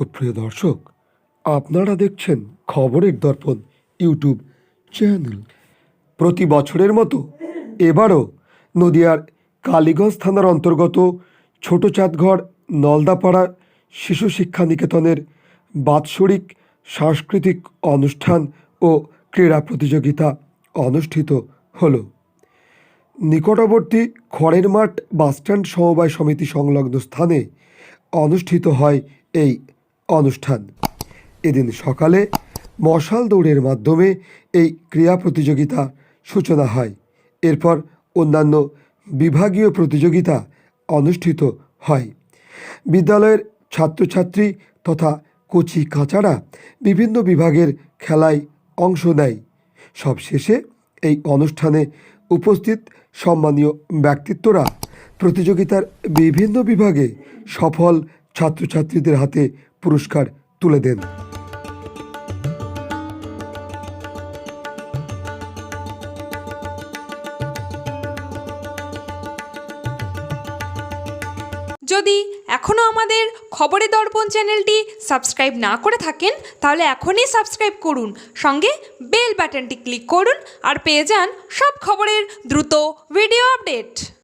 সুপ্রিয় দর্শক, আপনারা দেখছেন খবরের দর্পণ ইউটিউব চ্যানেল। প্রতি বছরের মতো এবারও নদিয়ার কালীগঞ্জ থানার অন্তর্গত ছোট চাঁদঘর নলদাপাড়া শিশু শিক্ষা নিকেতনের বাৎসরিক সাংস্কৃতিক অনুষ্ঠান ও ক্রীড়া প্রতিযোগিতা অনুষ্ঠিত হল। নিকটবর্তী খড়ের মাঠ বাসস্ট্যান্ড সমবায় সমিতি সংলগ্ন স্থানে অনুষ্ঠিত হয় এই অনুষ্ঠান। এদিন সকালে মশাল দৌড়ের মাধ্যমে এই ক্রীড়া প্রতিযোগিতা সূচনা হয়। এরপর অন্যান্য বিভাগীয় প্রতিযোগিতা অনুষ্ঠিত হয়। বিদ্যালয়ের ছাত্রছাত্রী তথা কচি কাচারা বিভিন্ন বিভাগের খেলায় অংশ নেয়। সবশেষে এই অনুষ্ঠানে উপস্থিত সম্মানীয় ব্যক্তিত্বরা প্রতিযোগিতার বিভিন্ন বিভাগে সফল ছাত্রছাত্রীদের হাতে পুরস্কার তুলে দেন। যদি এখনও আমাদের খবরে দর্পণ চ্যানেলটি সাবস্ক্রাইব না করে থাকেন, তাহলে এখনই সাবস্ক্রাইব করুন। সঙ্গে বেল বাটনটি ক্লিক করুন আর পেয়ে যান সব খবরের দ্রুত ভিডিও আপডেট।